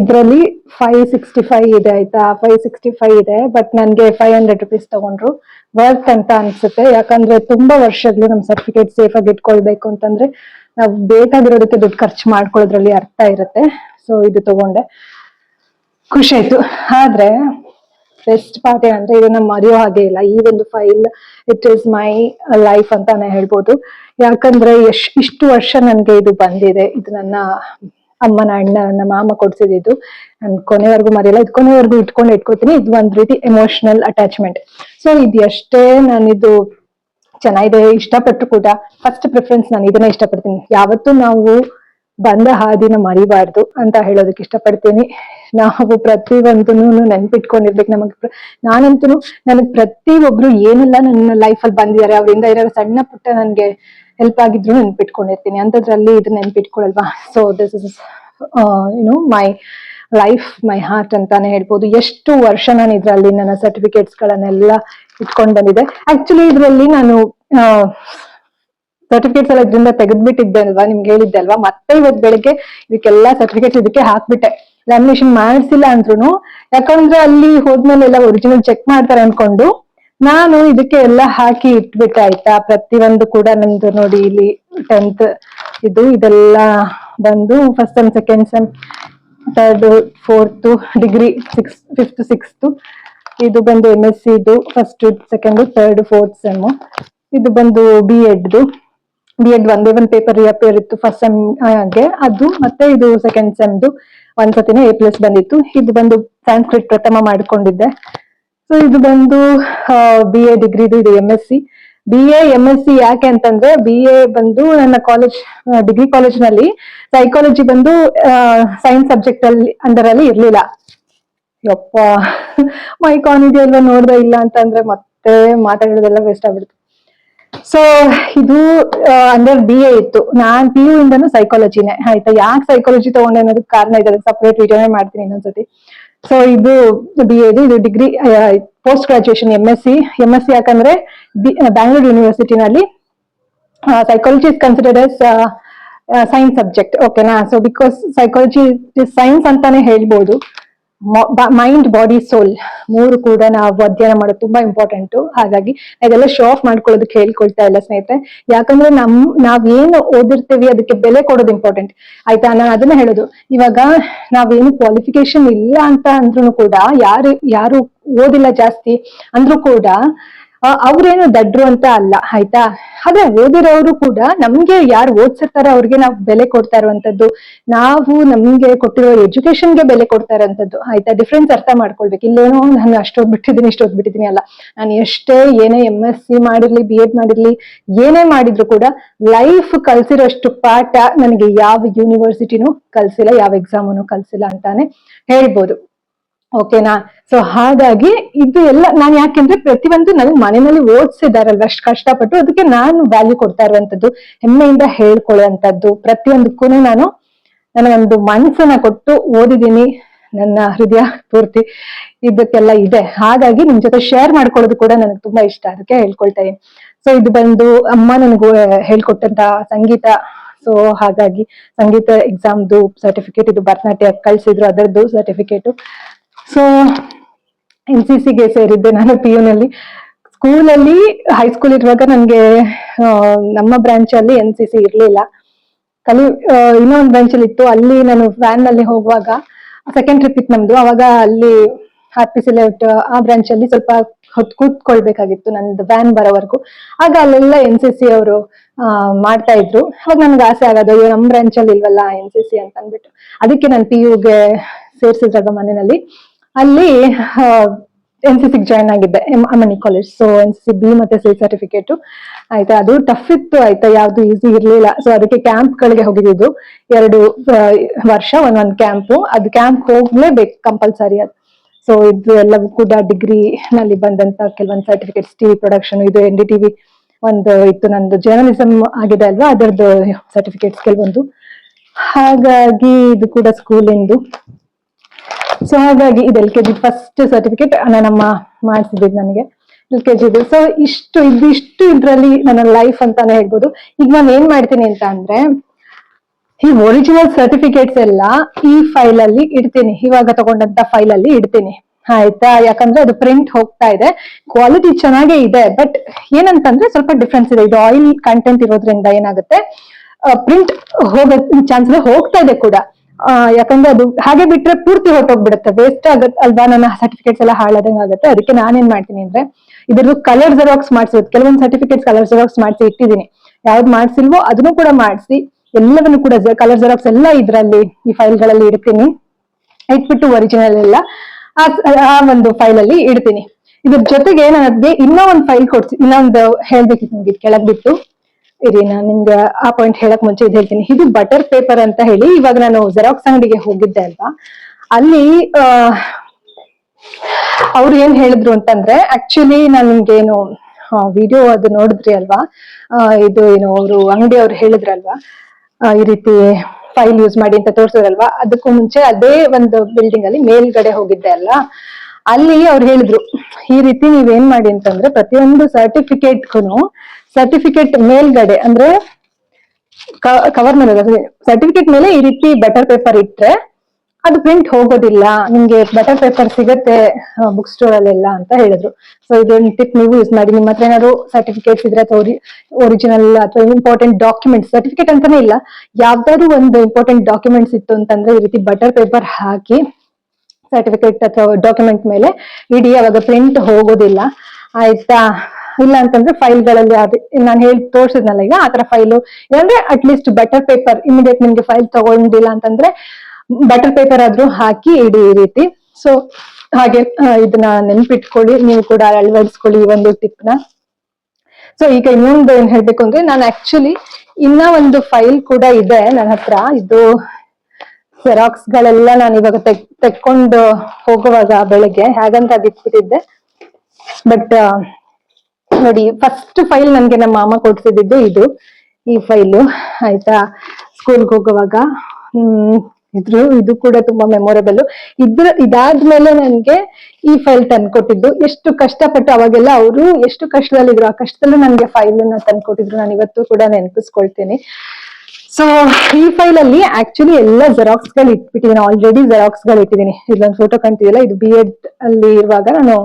ಇದ್ರಲ್ಲಿ ಫೈವ್ ಸಿಕ್ಸ್ಟಿ ಫೈವ್ ಇದೆ ಆಯ್ತಾ? ಫೈವ್ ಸಿಕ್ಸ್ಟಿ ಫೈವ್ ಇದೆ ಬಟ್ ನನಗೆ ಫೈವ್ ಹಂಡ್ರೆಡ್ ರುಪೀಸ್ ತಗೊಂಡ್ರು. ವರ್ತ್ ಅಂತ ಅನ್ಸುತ್ತೆ. ಯಾಕಂದ್ರೆ ತುಂಬಾ ವರ್ಷಗಳು ನಮ್ಮ ಸರ್ಟಿಫಿಕೇಟ್ ಸೇಫ್ ಆಗಿ ಇಟ್ಕೊಳ್ಬೇಕು ಅಂತಂದ್ರೆ ನಾವು ಬೇಕಾಗಿರೋದಕ್ಕೆ ದುಡ್ಡು ಖರ್ಚು ಮಾಡ್ಕೊಳ್ಳೋದ್ರಲ್ಲಿ ಅರ್ಥ ಇರುತ್ತೆ. ಸೊ ಇದು ತಗೊಂಡೆ. ಖುಷಿ ಆಯ್ತು. ಆದ್ರೆ ಬೆಸ್ಟ್ ಪಾರ್ಟ್ ಏನಂದ್ರೆ ಇದನ್ನ ಮರೆಯೋ ಹಾಗೆ ಇಲ್ಲ. ಈ ಒಂದು file it is my life ಅಂತಾನೆ ಹೇಳ್ಬೋದು. ಯಾಕಂದ್ರೆ ಎಷ್ಟು, ಇಷ್ಟು ವರ್ಷ ನನ್ಗೆ ಇದು ಬಂದಿದೆ. ಇದು ನನ್ನ ಅಮ್ಮನ ಅಣ್ಣ, ನನ್ನ ಮಾಮ ಕೊಡ್ಸಿದ್ದು. ನನ್ ಕೊನೆವರೆಗೂ ಮರೆಯಲ್ಲ, ಇದು ಕೊನೆವರೆಗೂ ಇಟ್ಕೊಂಡು ಇಟ್ಕೋತೀನಿ. ಇದು ಒಂದ್ ರೀತಿ ಎಮೋಷನಲ್ ಅಟ್ಯಾಚ್ಮೆಂಟ್ ಸೊ ಇದು ಎಷ್ಟೇ ನಾನಿದು ಚೆನ್ನಾಗಿದೆ, ಇಷ್ಟಪಟ್ಟು ಕೂಡ ಫಸ್ಟ್ ಪ್ರಿಫರೆನ್ಸ್ ನಾನು ಇದನ್ನ ಇಷ್ಟಪಡ್ತೀನಿ. ಯಾವತ್ತೂ ನಾವು ಬಂದ ಹಾದಿನ ಮರಿಬಾರ್ದು ಅಂತ ಹೇಳೋದಕ್ಕೆ ಇಷ್ಟಪಡ್ತೀನಿ. ನಾವು ಪ್ರತಿ ಒಂದನ್ನು ನೆನ್ಪಿಟ್ಕೊಂಡಿರ್ಬೇಕು. ನಮಗ್ ನಾನಂತೂ ನನಗ್ ಪ್ರತಿ ಒಬ್ರು ಏನೆಲ್ಲ ನನ್ನ ಲೈಫಲ್ಲಿ ಬಂದಿದ್ದಾರೆ, ಅವರಿಂದ ಇರೋ ಸಣ್ಣ ಪುಟ್ಟ ನನ್ಗೆ ಹೆಲ್ಪ್ ಆಗಿದ್ರು ನೆನ್ಪಿಟ್ಕೊಂಡಿರ್ತೀನಿ. ಅಂತದ್ರಲ್ಲಿ ಇದು ನೆನ್ಪಿಟ್ಕೊಳಲ್ವಾ? So this is you know my life my heart ಅಂತಾನೆ ಹೇಳ್ಬೋದು. ಎಷ್ಟು ವರ್ಷ ನಾನು ಇದ್ರಲ್ಲಿ ನನ್ನ ಸರ್ಟಿಫಿಕೇಟ್ಸ್ ಗಳನ್ನೆಲ್ಲ ಇಟ್ಕೊಂಡ್ ಬಂದಿದೆ ಆಕ್ಚುಲಿ ಇದರಲ್ಲಿ ನಾನು ಸರ್ಟಿಫಿಕೇಟ್ಸ್ ಎಲ್ಲ ಇದರಿಂದ ತೆಗೆದ್ಬಿಟ್ಟಿದ್ದೆ ಅಲ್ವಾ? ನಿಮ್ಗೆ ಹೇಳಿದ್ದೆ ಅಲ್ವಾ? ಮತ್ತೆ ಇವತ್ತು ಬೆಳಿಗ್ಗೆ ಇದಕ್ಕೆಲ್ಲ ಸರ್ಟಿಫಿಕೇಟ್ಸ್ ಇದಕ್ಕೆ ಹಾಕ್ಬಿಟ್ಟೆ. ಲ್ಯಾಮಿನೇಷನ್ ಮಾಡಿಸಿಲ್ಲ ಅಂದ್ರೂ ಯಾಕಂದ್ರೆ ಅಲ್ಲಿ ಹೋದ್ಮೇಲೆ ಎಲ್ಲ ಒರಿಜಿನಲ್ ಚೆಕ್ ಮಾಡ್ತಾರೆ ಅನ್ಕೊಂಡು ನಾನು ಇದಕ್ಕೆ ಎಲ್ಲ ಹಾಕಿ ಇಟ್ಬಿಟ್ಟೆ ಆಯ್ತಾ ಪ್ರತಿಯೊಂದು ಕೂಡ ನಂದು ನೋಡಿ ಇಲ್ಲಿ ಟೆಂತ್ ಇದು, ಇದೆಲ್ಲ ಬಂದು first sem second sem third fourth degree six fifth sixth ಇದು ಬಂದು ಎಂ ಎಸ್ ಸಿ ಇದು first second third fourth sem ಇದು ಬಂದು ಬಿ ಎಡ್ದು ಬಿ ಎಡ್ ಒಂದೇ ಒಂದು ಪೇಪರ್ ರಿಯಪೇರ್ ಇತ್ತು ಫಸ್ಟ್ ಸೆಮ್ಗೆ. ಅದು ಮತ್ತೆ ಇದು ಸೆಕೆಂಡ್ ಸೆಮ್ದು ಒಂದ್ಸತಿನೇ ಎ ಪ್ಲಸ್ ಬಂದಿತ್ತು. ಇದು ಬಂದು ಸಂಸ್ಕೃತ್ ಪ್ರಥಮ ಮಾಡ್ಕೊಂಡಿದ್ದೆ. ಸೊ ಇದು ಬಂದು ಬಿ ಎ ಡಿಗ್ರಿದು ಇದು M S C B A S C ಯಾಕೆ ಅಂತಂದ್ರೆ ಬಿ ಎ ಬಂದು ನನ್ನ ಕಾಲೇಜ್ ಡಿಗ್ರಿ ಕಾಲೇಜ್ನಲ್ಲಿ ಸೈಕಾಲಜಿ ಬಂದು ಸೈನ್ಸ್ ಸಬ್ಜೆಕ್ಟ್ ಅಲ್ಲಿ ಅಂಡರ್ ಅಲ್ಲಿ ಇರ್ಲಿಲ್ಲ. ಯಪ್ಪ ಮೈಕಾನ್ ಇದೆಯಲ್ವಾ ನೋಡ್ದೆ ಇಲ್ಲ ಅಂತಂದ್ರೆ ಮತ್ತೆ ಮಾತಾಡೋದೆಲ್ಲ ವೇಸ್ಟ್ ಆಗ್ಬಿಡ್ತು. ಸೊ ಇದು ಅಂಡರ್ ಬಿ ಎ ಇತ್ತು. ನಾನ್ ಪಿ ಯು ಇಂದನು ಸೈಕಾಲಜಿನೇ ಆಯ್ತಾ? ಯಾಕೆ ಸೈಕಾಲಜಿ ತಗೊಂಡೆ ಅನ್ನೋದಕ್ಕೆ ಕಾರಣ ಇದೆ. ಸಪ್ರೇಟ್ ವಿಡಿಯೋನೇ ಮಾಡ್ತೀನಿ ಇನ್ನೊಂದ್ಸತಿ. ಸೊ ಇದು ಬಿ ಎದು ಇದು degree post graduation M S C M S C ಯಾಕಂದ್ರೆ Bangalore ಯೂನಿವರ್ಸಿಟಿನಲ್ಲಿ psychology is considered as science subject ಓಕೆನಾ ಸೊ ಬಿಕಾಸ್ ಸೈಕಾಲಜಿ ಸೈನ್ಸ್ ಅಂತಾನೆ ಹೇಳ್ಬೋದು. ಮೈಂಡ್ ಬಾಡಿ ಸೋಲ್ ಮೂರು ಕೂಡ ನಾವು ಅಧ್ಯಯನ ಮಾಡೋದು ತುಂಬಾ ಇಂಪಾರ್ಟೆಂಟ್ ಹಾಗಾಗಿ ಇದೆಲ್ಲ ಶೋ ಆಫ್ ಮಾಡ್ಕೊಳ್ಳೋದಕ್ಕೆ ಹೇಳ್ಕೊಳ್ತಾ ಇಲ್ಲ ಸ್ನೇಹಿತರೆ. ಯಾಕಂದ್ರೆ ನಮ್ ನಾವೇನು ಓದಿರ್ತೀವಿ ಅದಕ್ಕೆ ಬೆಲೆ ಕೊಡೋದು ಇಂಪಾರ್ಟೆಂಟ್ ಆಯ್ತಾ? ನಾನು ಅದನ್ನ ಹೇಳೋದು. ಇವಾಗ ನಾವೇನು ಕ್ವಾಲಿಫಿಕೇಶನ್ ಇಲ್ಲ ಅಂತ ಅಂದ್ರೂ ಕೂಡ, ಯಾರು ಯಾರು ಓದಿಲ್ಲ ಜಾಸ್ತಿ ಅಂದ್ರೂ ಕೂಡ ಅವ್ರೇನು ದಡ್ರು ಅಂತ ಅಲ್ಲ, ಆಯ್ತಾ? ಆದ್ರೆ ಓದಿರೋರು ಕೂಡ ನಮ್ಗೆ ಯಾರು ಓದ್ಸಿರ್ತಾರೋ ಅವ್ರಿಗೆ ನಾವು ಬೆಲೆ ಕೊಡ್ತಾ ಇರುವಂತದ್ದು, ನಾವು ನಮ್ಗೆ ಕೊಟ್ಟಿರೋ ಎಜುಕೇಶನ್ಗೆ ಬೆಲೆ ಕೊಡ್ತಾ ಇರೋಂಥದ್ದು ಆಯ್ತಾ? ಡಿಫ್ರೆನ್ಸ್ ಅರ್ಥ ಮಾಡ್ಕೊಳ್ಬೇಕು. ಇಲ್ಲೇನೋ ನಾನು ಅಷ್ಟು ಬಿಟ್ಟಿದ್ದೀನಿ ಇಷ್ಟು ಬಿಟ್ಟಿದ್ದೀನಿ ಅಲ್ಲ. ನಾನು ಎಷ್ಟೇ ಏನೇ ಎಂ ಎಸ್ ಸಿ ಮಾಡಿರ್ಲಿ ಬಿ ಎಡ್ ಮಾಡಿರ್ಲಿ, ಏನೇ ಮಾಡಿದ್ರು ಕೂಡ ಲೈಫ್ ಕಲ್ಸಿರೋಷ್ಟು ಪಾಠ ನನಗೆ ಯಾವ ಯೂನಿವರ್ಸಿಟಿನೂ ಕಲ್ಸಿಲ್ಲ, ಯಾವ ಎಕ್ಸಾಮನು ಕಲ್ಸಿಲ್ಲ ಅಂತಾನೆ ಹೇಳ್ಬೋದು. ಓಕೆನಾ ಸೊ ಹಾಗಾಗಿ ಇದು ಎಲ್ಲ ನಾನು ಯಾಕೆಂದ್ರೆ ಪ್ರತಿಯೊಂದು ನನಗೆ ಮನೆಯಲ್ಲಿ ಓದಿಸಿದಾರಲ್ವ, ಅಷ್ಟು ಕಷ್ಟಪಟ್ಟು ಅದಕ್ಕೆ ನಾನು ವ್ಯಾಲ್ಯೂ ಕೊಡ್ತಾ ಇರುವಂತದ್ದು, ಹೆಮ್ಮೆಯಿಂದ ಹೇಳ್ಕೊಳ್ಳುವಂತದ್ದು. ಪ್ರತಿಯೊಂದಕ್ಕೂ ನಾನು ನನ್ನ ಒಂದು ಮನಸ್ಸನ್ನ ಕೊಟ್ಟು ಓದಿದ್ದೀನಿ, ನನ್ನ ಹೃದಯ ಪೂರ್ತಿ ಇದಕ್ಕೆಲ್ಲ ಇದೆ. ಹಾಗಾಗಿ ನಿಮ್ ಜೊತೆ ಶೇರ್ ಮಾಡ್ಕೊಳ್ಳೋದು ಕೂಡ ನನಗೆ ತುಂಬಾ ಇಷ್ಟ, ಅದಕ್ಕೆ ಹೇಳ್ಕೊಳ್ತಾ ಇದ್ದೀನಿ ಸೊ ಇದು ಬಂದು ಅಮ್ಮ ನನಗೂ ಹೇಳ್ಕೊಟ್ಟಂತ ಸಂಗೀತ. ಸೊ ಹಾಗಾಗಿ ಸಂಗೀತ ಎಕ್ಸಾಮ್ದು ಸರ್ಟಿಫಿಕೇಟ್ ಇದು ಭರತನಾಟ್ಯ ಕಳ್ಸಿದ್ರು ಅದರದ್ದು ಸರ್ಟಿಫಿಕೇಟು ಸೊ ಎನ್ ಸಿ ಸಿಗೆ ಸೇರಿದ್ದೆ ನಾನು ಪಿ ಯು ನಲ್ಲಿ. ಸ್ಕೂಲಲ್ಲಿ ಹೈಸ್ಕೂಲ್ ಇರುವಾಗ ನನ್ಗೆ ನಮ್ಮ ಬ್ರಾಂಚ್ ಅಲ್ಲಿ ಎನ್ ಸಿ ಸಿ ಇರ್ಲಿಲ್ಲ. ಕಲಿ ಇನ್ನೊಂದು ಬ್ರಾಂಚ್ ಅಲ್ಲಿ ಇತ್ತು. ಅಲ್ಲಿ ನಾನು ವ್ಯಾನ್ನಲ್ಲಿ ಹೋಗುವಾಗ ಸೆಕೆಂಡ್ ಟ್ರಿಪ್ ಇತ್ತು ನಮ್ದು. ಅವಾಗ ಅಲ್ಲಿ ಆರ್ ಪಿ ಸಿ ಆ ಬ್ರಾಂಚ್ ಅಲ್ಲಿ ಸ್ವಲ್ಪ ಹೊತ್ತು ಕೂತ್ಕೊಳ್ಬೇಕಾಗಿತ್ತು ನಂದು ವ್ಯಾನ್ ಬರೋವರೆಗೂ. ಆಗ ಅಲ್ಲೆಲ್ಲ ಎನ್ ಸಿ ಸಿ ಅವರು ಮಾಡ್ತಾ ಇದ್ರು. ಅವಾಗ ನನ್ಗೆ ಆಸೆ ಆಗೋದು, ಅಯ್ಯೋ, ನಮ್ ಬ್ರಾಂಚ್ ಅಲ್ಲಿ ಇಲ್ವಲ್ಲ ಎನ್ ಸಿ ಸಿ ಅಂತ ಅಂದ್ಬಿಟ್ಟು ಅದಕ್ಕೆ ನಾನು ಪಿ ಯುಗೆ ಸೇರ್ಸಿದ್ರಲ್ವ ಮನೆಯಲ್ಲಿ. ಅಲ್ಲಿ ಎನ್ ಸಿ ಸಿಗ್ ಜಾಯ್ನ್ ಆಗಿದ್ದೆ ಅಮನಿ college so N C B ಮತ್ತೆ ಸಿ ಸರ್ಟಿಫಿಕೇಟ್ ಆಯ್ತಾ, ಅದು ಟಫ್ ಇತ್ತು, ಆಯ್ತಾ, ಯಾವ್ದು ಈಸಿ ಇರ್ಲಿಲ್ಲ. ಸೊ ಅದಕ್ಕೆ ಕ್ಯಾಂಪ್ ಗಳಿಗೆ ಹೋಗಿದ್ದು. ಎರಡು ವರ್ಷ ಒಂದೊಂದ್ ಕ್ಯಾಂಪ್ ಅದು ಕ್ಯಾಂಪ್ ಹೋಗ್ಲೇಬೇಕು ಕಂಪಲ್ಸರಿ ಅದು ಸೊ ಇದು ಎಲ್ಲವೂ ಕೂಡ ಡಿಗ್ರಿ ನಲ್ಲಿ ಬಂದಂತ ಕೆಲವೊಂದು ಸರ್ಟಿಫಿಕೇಟ್ಸ್ ಟಿವಿ ಪ್ರೊಡಕ್ಷನ್ ಇದು ಎನ್ ಡಿ ಟಿವಿ ಒಂದು ಇತ್ತು. ನಂದು ಜರ್ನಲಿಸಮ್ ಆಗಿದೆ ಅಲ್ವಾ, ಅದರದ್ದು ಸರ್ಟಿಫಿಕೇಟ್ಸ್ ಕೆಲವೊಂದು. ಹಾಗಾಗಿ ಇದು ಕೂಡ ಸ್ಕೂಲಿಂದು ಸೊ ಹಾಗಾಗಿ ಇದು L K G first certificate ನನ್ನಮ್ಮ ಮಾಡಿಸಿದ್ದು ನನಗೆ. ಎಲ್ ಕೆ ಜಿದು ಸೊ ಇಷ್ಟು ಇದಿಷ್ಟು ಇದ್ರಲ್ಲಿ ನನ್ನ ಲೈಫ್ ಅಂತಾನೆ ಹೇಳ್ಬೋದು. ಈಗ ನಾನು ಏನ್ ಮಾಡ್ತೀನಿ ಅಂತ ಅಂದ್ರೆ, ಈ ಒರಿಜಿನಲ್ ಸರ್ಟಿಫಿಕೇಟ್ಸ್ ಎಲ್ಲ ಈ ಫೈಲ್ ಅಲ್ಲಿ ಇಡ್ತೀನಿ. ಇವಾಗ ತಗೊಂಡಂತ ಫೈಲ್ ಅಲ್ಲಿ ಇಡ್ತೀನಿ. ಆಯ್ತಾ? ಯಾಕಂದ್ರೆ ಅದು ಪ್ರಿಂಟ್ ಹೋಗ್ತಾ ಇದೆ. ಕ್ವಾಲಿಟಿ ಚೆನ್ನಾಗೇ ಇದೆ ಬಟ್ ಏನಂತಂದ್ರೆ ಸ್ವಲ್ಪ ಡಿಫ್ರೆನ್ಸ್ ಇದೆ. ಇದು ಆಯಿಲ್ ಕಂಟೆಂಟ್ ಇರೋದ್ರಿಂದ ಏನಾಗುತ್ತೆ? ಪ್ರಿಂಟ್ ಹೋಗೋ ಚಾನ್ಸ್ ಹೋಗ್ತಾ ಇದೆ ಕೂಡ. ಆ, ಯಾಕಂದ್ರೆ ಅದು ಹಾಗೆ ಬಿಟ್ರೆ ಪೂರ್ತಿ ಹೊರಟೋಗ್ಬಿಡುತ್ತೆ. ವೇಸ್ಟ್ ಆಗತ್ತೆ ಅಲ್ವಾ? ನನ್ನ ಸರ್ಟಿಫಿಕೇಟ್ಸ್ ಎಲ್ಲ ಹಾಳಾದಂಗ ಆಗುತ್ತೆ. ಅದಕ್ಕೆ ನಾನೇನ್ ಮಾಡ್ತೀನಿ ಅಂದ್ರೆ ಇದ್ರದ್ದು ಕಲರ್ ಜೆರಾಕ್ಸ್ ಮಾಡಿಸೋದು ಕೆಲವೊಂದು ಸರ್ಟಿಫಿಕೇಟ್ಸ್ ಕಲರ್ ಜೆರಾಕ್ಸ್ ಮಾಡಿಸಿ ಇಟ್ಟಿದ್ದೀನಿ. ಯಾವ್ದು ಮಾಡ್ಸಿಲ್ವೋ ಅದನ್ನು ಕೂಡ ಮಾಡಿಸಿ ಎಲ್ಲವನ್ನು ಕೂಡ ಕಲರ್ ಜೆರಾಕ್ಸ್ ಎಲ್ಲ ಇದ್ರಲ್ಲಿ ಈ ಫೈಲ್ಗಳಲ್ಲಿ ಇಡ್ತೀನಿ. ಇಟ್ಬಿಟ್ಟು ಒರಿಜಿನಲ್ ಎಲ್ಲ ಆ ಒಂದು ಫೈಲ್ ಅಲ್ಲಿ ಇಡ್ತೀನಿ. ಇದ್ರ ಜೊತೆಗೆ ನನಗೆ ಇನ್ನೂ ಒಂದು ಫೈಲ್ ಕೊಡ್ಸಿ ಇನ್ನೊಂದು ಹೇಳ್ಬೇಕಿತ್ತು ನಿಮ್ಗೆ ಕೆಳಗ್ ಬಿಟ್ಟು. ಇರಿ ನಾನು ನಿಮ್ಗೆ ಆ ಪಾಯಿಂಟ್ ಹೇಳಕ್ ಮುಂಚೆ ಇದು ಹೇಳ್ತೀನಿ. ಇದು ಬಟರ್ ಪೇಪರ್ ಅಂತ ಹೇಳಿ ಇವಾಗ ನಾನು ಜೆರಾಕ್ಸ್ ಅಂಗಡಿಗೆ ಹೋಗಿದ್ದೆ ಅಲ್ವಾ? ಅಲ್ಲಿ ಅವ್ರು ಏನ್ ಹೇಳಿದ್ರು ಅಂತಂದ್ರೆ ಆಕ್ಚುಲಿ ನಾನು ಏನು ವಿಡಿಯೋ ಅದು ನೋಡಿದ್ರಿ ಅಲ್ವಾ? ಇದು ಏನು ಅವರು ಅಂಗಡಿ ಅವ್ರು ಹೇಳಿದ್ರಲ್ವಾ? ಈ ರೀತಿ ಫೈಲ್ ಯೂಸ್ ಮಾಡಿ ಅಂತ ತೋರ್ಸಿದ್ರಲ್ವಾ? ಅದಕ್ಕೂ ಮುಂಚೆ ಅದೇ ಒಂದು ಬಿಲ್ಡಿಂಗ್ ಅಲ್ಲಿ ಮೇಲ್ಗಡೆ ಹೋಗಿದ್ದೆ ಅಲ್ಲ? ಅಲ್ಲಿ ಅವ್ರು ಹೇಳಿದ್ರು, ಈ ರೀತಿ ನೀವೇನ್ ಮಾಡಿ ಅಂತಂದ್ರೆ ಪ್ರತಿಯೊಂದು ಸರ್ಟಿಫಿಕೇಟ್ಗೂ ಸರ್ಟಿಫಿಕೇಟ್ ಮೇಲ್ಗಡೆ ಅಂದ್ರೆ ಕವರ್ ಮೇಲೆ ಸರ್ಟಿಫಿಕೇಟ್ ಮೇಲೆ ಈ ರೀತಿ ಬಟರ್ ಪೇಪರ್ ಇಟ್ರೆ ಅದು ಪ್ರಿಂಟ್ ಹೋಗೋದಿಲ್ಲ. ನಿಮ್ಗೆ ಬಟರ್ ಪೇಪರ್ ಸಿಗತ್ತೆ ಬುಕ್ ಸ್ಟೋರ್ ಅಲ್ಲೆಲ್ಲ ಅಂತ ಹೇಳಿದ್ರು. ಸೊ ಇದೊಂದು ಟಿಪ್ ನೀವು ಯೂಸ್ ಮಾಡಿ. ನಿಮ್ಮ ಹತ್ರ ಏನಾದ್ರು ಸರ್ಟಿಫಿಕೇಟ್ಸ್ ಇದ್ರೆ ಅಥವಾ ಒರಿಜಿನಲ್ ಅಥವಾ ಇಂಪಾರ್ಟೆಂಟ್ ಡಾಕ್ಯುಮೆಂಟ್ಸ್ ಸರ್ಟಿಫಿಕೇಟ್ ಅಂತಾನೆ ಇಲ್ಲ. ಯಾವ್ದಾದ್ರು ಒಂದು ಇಂಪಾರ್ಟೆಂಟ್ ಡಾಕ್ಯುಮೆಂಟ್ಸ್ ಇತ್ತು ಅಂತಂದ್ರೆ ಈ ರೀತಿ ಬಟರ್ ಪೇಪರ್ ಹಾಕಿ ಸರ್ಟಿಫಿಕೇಟ್ ಅಥವಾ ಡಾಕ್ಯುಮೆಂಟ್ ಮೇಲೆ ಇಡೀ. ಅವಾಗ ಪ್ರಿಂಟ್ ಹೋಗೋದಿಲ್ಲ. ಆಯ್ತಾ? ಇಲ್ಲ ಅಂತಂದ್ರೆ ಫೈಲ್ಗಳಲ್ಲಿ ಅದು, ನಾನು ಹೇಳಿ, ತೋರ್ಸಿದ್ನಲ್ಲ ಈಗ, ಆತರ ಫೈಲು ಇಲ್ಲಾಂದ್ರೆ at least butter paper immediate ನಿಮ್ಗೆ ಫೈಲ್ ತಗೊಂಡಿಲ್ಲ ಅಂತಂದ್ರೆ ಬಟರ್ ಪೇಪರ್ ಆದ್ರೂ ಹಾಕಿ ಇಡಿ ಈ ರೀತಿ. ಸೊ ಹಾಗೆ ಇದನ್ನ ನೆನ್ಪಿಟ್ಕೊಳ್ಳಿ, ನೀವು ಕೂಡ ಅಳವಡಿಸ್ಕೊಳ್ಳಿ ಈ ಒಂದು ಟಿಪ್ನ ಸೊ ಈಗ ಇನ್ನೊಂದು ಏನ್ ಹೇಳ್ಬೇಕು ಅಂದ್ರೆ, ನಾನು ಆಕ್ಚುಲಿ ಇನ್ನ ಒಂದು ಫೈಲ್ ಕೂಡ ಇದೆ ನನ್ನ ಹತ್ರ. ಇದು ಜೆರಾಕ್ಸ್ ಗಳೆಲ್ಲ ನಾನು ಇವಾಗ ತೆಗ್, ತೆಕ್ಕೊಂಡು ಹೋಗುವಾಗ ಬೆಳಗ್ಗೆ, ಹಾಗಂತ ಅದಿಟ್ಬಿಟ್ಟಿದ್ದೆ. ಬಟ್ ನೋಡಿ ಫಸ್ಟ್ ಫೈಲ್ ನನ್ಗೆ ನಮ್ಮ ಮಾಮ ಕೊಡ್ಸಿದ್ದು ಇದು. ಈ ಫೈಲು ಆಯ್ತಾ? ಸ್ಕೂಲ್ಗೆ ಹೋಗುವಾಗ. ಇದ್ರು ಇದು ಕೂಡ ತುಂಬಾ ಮೆಮೊರೇಬಲ್ ಇದ್ರ, ಇದಾದ್ಮೇಲೆ ನನ್ಗೆ ಈ ಫೈಲ್ ತಂದ್ಕೊಟ್ಟಿದ್ದು. ಎಷ್ಟು ಕಷ್ಟಪಟ್ಟು ಅವಾಗೆಲ್ಲ ಅವರು ಎಷ್ಟು ಕಷ್ಟದಲ್ಲಿದ್ರು, ಆ ಕಷ್ಟದಲ್ಲೂ ನನ್ಗೆ ಫೈಲ್ ಅನ್ನ ತಂದ್ಕೊಟ್ಟಿದ್ರು. ನಾನು ಇವತ್ತು ಕೂಡ ನೆನಪಿಸ್ಕೊಳ್ತೀನಿ. ಸೊ ಈ ಫೈಲ್ ಅಲ್ಲಿ ಆಕ್ಚುಲಿ ಎಲ್ಲ ಜೆರಾಕ್ಸ್ಗಳು ಇಟ್ಬಿಟ್ಟಿದ್ದೀನಿ ಆಲ್ರೆಡಿ ಜೆರಾಕ್ಸ್ಗಳು ಇಟ್ಟಿದ್ದೀನಿ ಇಲ್ಲೊಂದು ಫೋಟೋ ಕಾಣ್ತಿದೆಯಲ್ಲ, ಇದು ಬಿ ಎಡ್ ಅಲ್ಲಿ ಇರುವಾಗ ನಾನು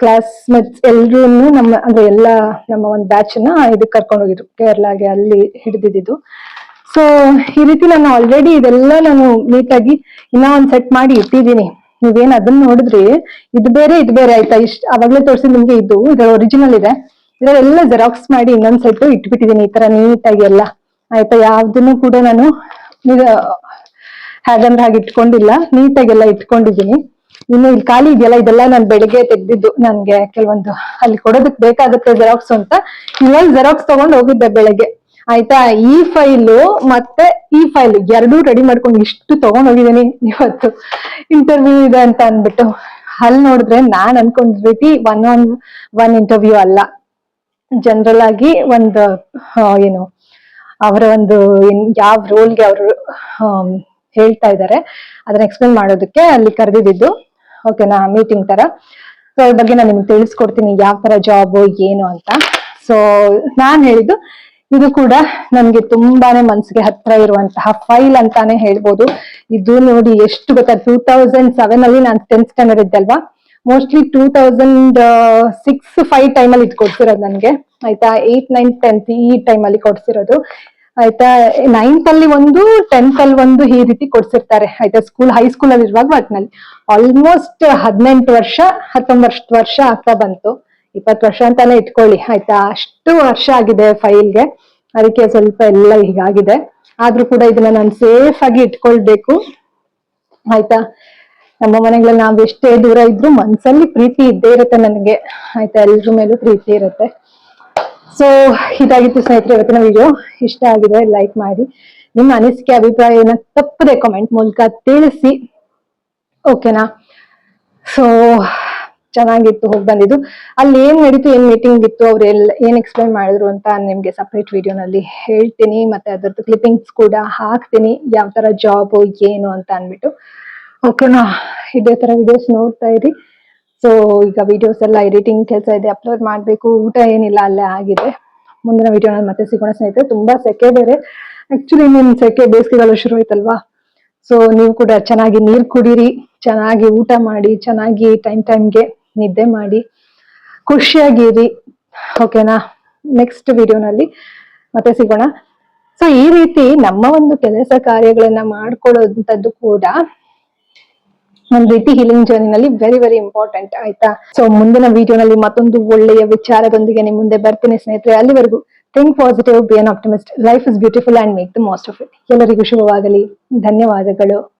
ಕ್ಲಾಸ್ ಮೇಟ್ಸ್ ಎಲ್ರೂ ನಮ್ಮ, ಅಂದ್ರೆ ಎಲ್ಲ ನಮ್ಮ ಒಂದು ಬ್ಯಾಚ್ನ ಇದಕ್ ಕರ್ಕೊಂಡು ಹೋಗಿದ್ರು, ಕೇರಳಗೆ ಅಲ್ಲಿ ಹಿಡಿದಿದ್ದು ಸೊ ಈ ರೀತಿ ನಾನು ಆಲ್ರೆಡಿ ಇದೆಲ್ಲ ನಾನು ನೀಟಾಗಿ ಇನ್ನ ಒಂದ್ ಸೆಟ್ ಮಾಡಿ ಇಟ್ಟಿದ್ದೀನಿ. ನೀವೇನ್ ಅದನ್ನ ನೋಡಿದ್ರಿ, ಇದು ಬೇರೆ ಇದು ಬೇರೆ ಆಯ್ತಾ? ಇಷ್ಟ, ಅವಾಗ್ಲೇ ತೋರಿಸಿ ನಿಮ್ಗೆ ಇದು ಇದರ ಒರಿಜಿನಲ್ ಇದೆ. ಇದರೆಲ್ಲ ಜೆರಾಕ್ಸ್ ಮಾಡಿ ಇನ್ನೊಂದ್ ಸೆಟ್ ಇಟ್ಬಿಟ್ಟಿದ್ದೀನಿ, ಈ ತರ ನೀಟಾಗಿ ಎಲ್ಲ. ಆಯ್ತಾ? ಯಾವ್ದನ್ನು ಕೂಡ ನಾನು ಹ್ಯಾಗಂದ್ರ ಹಾಗೆ ಇಟ್ಕೊಂಡಿಲ್ಲ ನೀಟಾಗೆಲ್ಲ ಇಟ್ಕೊಂಡಿದ್ದೀನಿ. ಇನ್ನು ಇಲ್ಲಿ ಖಾಲಿ ಇದೆಯಲ್ಲ, ಇದೆಲ್ಲ ನಾನು ಬೆಳಿಗ್ಗೆ ತೆಗ್ದಿದ್ದು ನನ್ಗೆ ಕೆಲವೊಂದು ಅಲ್ಲಿ ಕೊಡೋದಕ್ ಬೇಕಾಗುತ್ತೆ ಜೆರಾಕ್ಸ್ ಅಂತ. ಇವಾಗ ಜೆರಾಕ್ಸ್ ತಗೊಂಡು ಹೋಗಿದ್ದೆ ಬೆಳಗ್ಗೆ. ಆಯ್ತಾ? ಈ ಫೈಲು ಮತ್ತೆ ಈ ಫೈಲ್ ಎರಡೂ ರೆಡಿ ಮಾಡ್ಕೊಂಡು ಇಷ್ಟು ತಗೊಂಡ್ ಹೋಗಿದ್ದೀನಿ ಇವತ್ತು. ಇಂಟರ್ವ್ಯೂ ಇದೆ ಅಂತ ಅಂದ್ಬಿಟ್ಟು. ಅಲ್ಲಿ ನೋಡಿದ್ರೆ ನಾನ್ ಅನ್ಕೊಂಡ್ ರೀತಿ ಒನ್ ಆನ್ ಒನ್ ಇಂಟರ್ವ್ಯೂ ಅಲ್ಲ. ಜನರಲ್ ಆಗಿ ಒಂದು ಏನು, ಅವರ ಒಂದು ಯಾವ ರೋಲ್ಗೆ ಅವರು ಹೇಳ್ತಾ ಇದ್ದಾರೆ. ಅದನ್ನ ಎಕ್ಸ್ಪ್ಲೇನ್ ಮಾಡೋದಕ್ಕೆ ಅಲ್ಲಿ ಕರೆದಿದ್ದು. ಓಕೆನಾ ಮೀಟಿಂಗ್ ತರ. ಸೊ ಅದ್ರ ಬಗ್ಗೆ ನಾನು ನಿಮ್ಗೆ ತಿಳಿಸ್ಕೊಡ್ತೀನಿ ಯಾವ ತರ ಜಾಬ್ ಏನು ಅಂತ. ಸೊ ನಾನ್ ಹೇಳಿದ್ದು, ಇದು ಕೂಡ ನನ್ಗೆ ತುಂಬಾನೇ ಮನ್ಸಿಗೆ ಹತ್ರ ಇರುವಂತಹ ಫೈಲ್ ಅಂತಾನೆ ಹೇಳ್ಬೋದು. ಇದು ನೋಡಿ ಎಷ್ಟು ಗೊತ್ತಾ ಟೂ ತೌಸಂಡ್ ಸೆವೆನ್ ಅಲ್ಲಿ ನಾನು tenth standard ಇದ್ದಲ್ವಾ? Mostly two thousand six five time ಅಲ್ಲಿ ಇದು ಕೊಡ್ಸಿರೋದು ನನ್ಗೆ. ಆಯ್ತಾ? ಏಟ್ ನೈನ್ ಟೆಂತ್ ಈ ಟೈಮ್ ಅಲ್ಲಿ ಕೊಡ್ಸಿರೋದು. ಆಯ್ತಾ ನೈನ್ತ್ ಅಲ್ಲಿ ಒಂದು ಟೆಂತ್ ಅಲ್ಲಿ ಒಂದು ಈ ರೀತಿ ಕೊಡ್ಸಿರ್ತಾರೆ. ಆಯ್ತಾ ಸ್ಕೂಲ್ ಹೈಸ್ಕೂಲ್ ಅಲ್ಲಿ ಇರುವಾಗ ಒಟ್ನಲ್ಲಿ. ಆಲ್ಮೋಸ್ಟ್ ಹದಿನೆಂಟು ವರ್ಷ, ಹತ್ತೊಂಬತ್ತು ವರ್ಷ ಆಗ್ತಾ ಬಂತು. ಇಪ್ಪತ್ತು ವರ್ಷ ಅಂತಾನೆ ಇಟ್ಕೊಳ್ಳಿ. ಆಯ್ತಾ, ಅಷ್ಟು ವರ್ಷ ಆಗಿದೆ ಫೈಲ್ಗೆ ಅದಕ್ಕೆ ಸ್ವಲ್ಪ ಎಲ್ಲ ಹೀಗಾಗಿದೆ. ಆದ್ರೂ ಕೂಡ ಇದನ್ನ ನಾನು ಸೇಫ್ ಆಗಿ ಇಟ್ಕೊಳ್ಬೇಕು. ಆಯ್ತಾ, ನಮ್ಮ ಮನೆಗಳಲ್ಲಿ ನಾವು ಎಷ್ಟೇ ದೂರ ಇದ್ರು ಮನ್ಸಲ್ಲಿ ಪ್ರೀತಿ ಇದ್ದೇ ಇರುತ್ತೆ ನನಗೆ. ಆಯ್ತಾ, ಎಲ್ರ ಮೇಲೂ ಪ್ರೀತಿ ಇರುತ್ತೆ. ಸೊ ಇದಾಗಿತ್ತು ಸ್ನೇಹಿತರೆ, ಇವತ್ತಿನ ವಿಡಿಯೋ ಇಷ್ಟ ಆಗಿದೆ ಲೈಕ್ ಮಾಡಿ. ನಿಮ್ಮ ಅನಿಸಿಕೆ ಅಭಿಪ್ರಾಯನ ತಪ್ಪದೆ ಕಾಮೆಂಟ್ ಮೂಲಕ ತಿಳಿಸಿ. ಓಕೆನಾ ಸೊ ಚೆನ್ನಾಗಿತ್ತು, ಹೋಗಿ ಬಂದಿದ್ದು. ಅಲ್ಲಿ ಏನ್ ನಡೀತು, ಏನ್ ಮೀಟಿಂಗ್ ಇತ್ತು, ಅವ್ರು ಎಲ್ಲ ಏನ್ ಎಕ್ಸ್ಪ್ಲೈನ್ ಮಾಡಿದ್ರು ಅಂತ ನಿಮ್ಗೆ ಸಪ್ರೇಟ್ ವಿಡಿಯೋನಲ್ಲಿ ಹೇಳ್ತೀನಿ. ಮತ್ತೆ ಅದರದ್ದು ಕ್ಲಿಪ್ಪಿಂಗ್ಸ್ ಕೂಡ ಹಾಕ್ತೀನಿ. ಯಾವ ತರ ಜಾಬ್ ಏನು ಅಂತ ಅನ್ಬಿಟ್ಟು ಓಕೆನಾ ಇದೇ ತರ ವಿಡಿಯೋಸ್ ನೋಡ್ತಾ ಇರಿ. ಸೊ ಈಗ ವಿಡಿಯೋಸ್ ಎಲ್ಲ ಎಡಿಟಿಂಗ್ ಕೆಲಸ ಇದೆ ಅಪ್ಲೋಡ್ ಮಾಡಬೇಕು. ಊಟ ಏನಿಲ್ಲ, ಅಲ್ಲೇ ಆಗಿದೆ. ಮುಂದಿನ ವಿಡಿಯೋನಲ್ಲಿ ಮತ್ತೆ ಸಿಗೋಣ ಸ್ನೇಹಿತರೆ. ತುಂಬಾ ಸೆಕೆ ಬೇರೆ. ಆಕ್ಚುಲಿ ನಿಮ್ ಸೆಕೆ ಬೇಸಿಗೆಗಳು ಶುರು ಆಯ್ತಲ್ವಾ? ಸೊ ನೀವು ಕೂಡ ಚೆನ್ನಾಗಿ ನೀರು ಕುಡೀರಿ, ಚೆನ್ನಾಗಿ ಊಟ ಮಾಡಿ, ಚೆನ್ನಾಗಿ ಟೈಮ್ ಟೈಮ್ಗೆ ನಿದ್ದೆ ಮಾಡಿ, ಖುಷಿಯಾಗಿರಿ. ಓಕೆನಾ ನೆಕ್ಸ್ಟ್ ವಿಡಿಯೋನಲ್ಲಿ ಮತ್ತೆ ಸಿಗೋಣ. ಸೊ ಈ ರೀತಿ ನಮ್ಮ ಒಂದು ಕೆಲಸ ಕಾರ್ಯಗಳನ್ನ ಮಾಡ್ಕೊಳ್ಳೋಂಥದ್ದು ಕೂಡ ಒಂದ್ ರೀತಿ ಹೀಲಿಂಗ್ ಜರ್ನಿನಲ್ಲಿ ವೆರಿ ವೆರಿ ಇಂಪಾರ್ಟೆಂಟ್ ಆಯ್ತಾ? ಸೊ ಮುಂದಿನ ವಿಡಿಯೋನಲ್ಲಿ ಮತ್ತೊಂದು ಒಳ್ಳೆಯ ವಿಚಾರದೊಂದಿಗೆ ನಿಮ್ಮ ಮುಂದೆ ಬರ್ತೀನಿ ಸ್ನೇಹಿತರೆ. ಅಲ್ಲಿವರೆಗೂ think positive be an optimist life is beautiful and make the most of it ಎಲ್ಲರಿಗೂ ಶುಭವಾಗಲಿ. ಧನ್ಯವಾದಗಳು.